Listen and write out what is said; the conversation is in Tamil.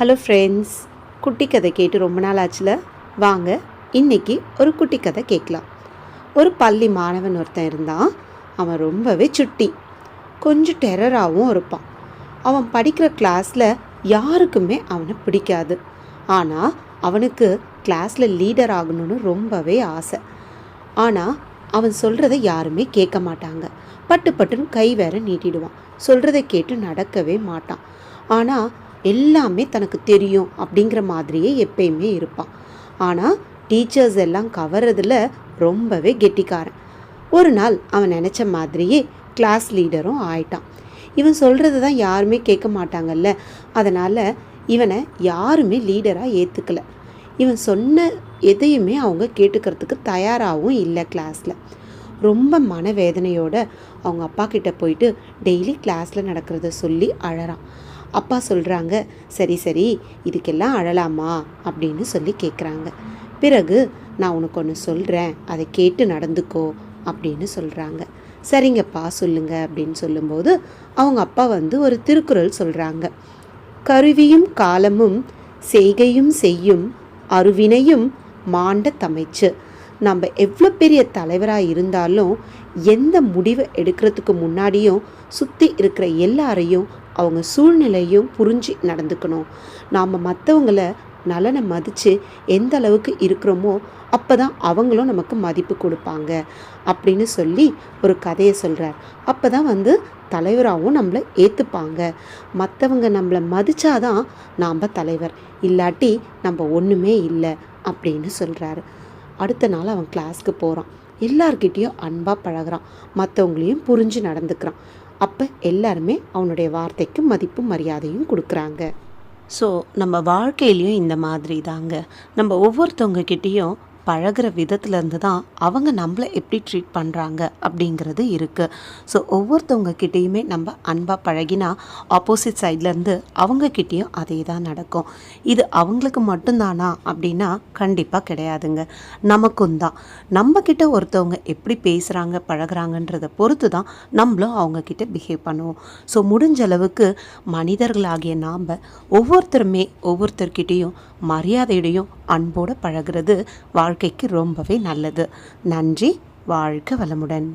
ஹலோ ஃப்ரெண்ட்ஸ் குட்டி கதை கேட்டு ரொம்ப நாள் ஆச்சுல? வாங்க இன்னைக்கு ஒரு குட்டி கதை கேட்கலாம். ஒரு பள்ளி மாணவன் ஒருத்தன் இருந்தான். அவன் ரொம்பவே சுட்டி. கொஞ்சம் டெரராகவும் இருப்பான். அவன் படிக்கிற கிளாஸில் யாருக்குமே அவனை பிடிக்காது. ஆனால் அவனுக்கு கிளாஸில் லீடர் ஆகணும்னு ரொம்பவே ஆசை. ஆனால் அவன் சொல்கிறத யாருமே கேட்க மாட்டாங்க. பட்டு பட்டுன்னு கை வேற நீட்டிடுவான். சொல்கிறத கேட்டு நடக்கவே மாட்டான். ஆனால் எல்லாமே தனக்கு தெரியும் அப்படிங்கிற மாதிரியே எப்பயுமே இருப்பான் ஆனால் டீச்சர்ஸ் எல்லாம் கவர்றதில் ரொம்பவே கெட்டிக்காரன். ஒரு நாள் அவன் நினச்ச மாதிரியே கிளாஸ் லீடரும் ஆயிட்டான். இவன் சொல்கிறது தான் யாருமே கேட்க மாட்டாங்கல்ல. அதனால் இவனை யாருமே லீடராக ஏற்றுக்கல இவன் சொன்ன எதையுமே அவங்க கேட்டுக்கிறதுக்கு தயாராகவும் இல்லை கிளாஸில் ரொம்ப மனவேதனையோடு அவங்க அப்பா கிட்ட போயிட்டு டெய்லி கிளாஸில் நடக்கிறத சொல்லி அழறான். அப்பா சொல்கிறாங்க சரி சரி இதுக்கெல்லாம் அழலாமா? அப்படின்னு சொல்லி கேட்குறாங்க பிறகு நான் உனக்கு ஒன்று சொல்கிறேன் அதை கேட்டு நடந்துக்கோ அப்படின்னு சொல்கிறாங்க சரிங்கப்பா சொல்லுங்க அப்படின்னு சொல்லும்போது அவங்க அப்பா வந்து ஒரு திருக்குறள் சொல்கிறாங்க கருவியும் காலமும் செய்கையும் செய்யும் அருவினையும் மாண்ட தமைச்சு நம்ம எவ்வளோ பெரிய தலைவராக இருந்தாலும் எந்த முடிவை எடுக்கிறதுக்கு முன்னாடியும் சுற்றி இருக்கிற எல்லாரையும் அவங்க சூழ்நிலையும் புரிஞ்சு நடந்துக்கணும். நாம் மற்றவங்கள நலனை மதித்து எந்த அளவுக்கு இருக்கிறோமோ அப்போ தான் அவங்களும் நமக்கு மதிப்பு கொடுப்பாங்க அப்படின்னு சொல்லி ஒரு கதையை சொல்கிறார் அப்போ தான் வந்து தலைவராகவும் நம்மளை ஏற்றுப்பாங்க மற்றவங்க நம்மளை மதித்தாதான் நாம் தலைவர். இல்லாட்டி நம்ம ஒன்றுமே இல்லை அப்படின்னு சொல்கிறாரு அடுத்த நாள் அவன் கிளாஸ்க்கு போகிறான் எல்லார்கிட்டேயும் அன்பாக பழகுறான். மற்றவங்களையும் புரிஞ்சு நடந்துக்கிறான். அப்போ எல்லாருமே அவனுடைய வார்த்தைக்கு மதிப்பு மரியாதையும் கொடுக்குறாங்க. ஸோ நம்ம வாழ்க்கையிலையும் இந்த மாதிரி தாங்க நம்ம ஒவ்வொருத்தவங்க கிட்டேயும் பழகுற விதத்துலேருந்து தான் அவங்க நம்மளை எப்படி ட்ரீட் பண்ணுறாங்க அப்படிங்கிறது இருக்குது ஸோ ஒவ்வொருத்தவங்க கிட்டேயுமே நம்ம அன்பாக பழகினா ஆப்போசிட் சைட்லேருந்து அவங்கக்கிட்டேயும் அதே தான் நடக்கும். இது அவங்களுக்கு மட்டும்தானா அப்படின்னா கண்டிப்பாக கிடையாதுங்க. நமக்கும் தான். நம்மக்கிட்ட ஒருத்தவங்க எப்படி பேசுகிறாங்க பழகுறாங்கன்றதை பொறுத்து தான் நம்மளும் அவங்கக்கிட்ட பிஹேவ் பண்ணுவோம். ஸோ முடிஞ்ச அளவுக்கு மனிதர்களாகிய நாம் ஒவ்வொருத்தருமே ஒவ்வொருத்தர்கிட்டேயும் மரியாதையுடையும் அன்போடு பழகுறது வாழ்க்கைக்கு ரொம்பவே நல்லது. நன்றி வாழ்க வளமுடன்.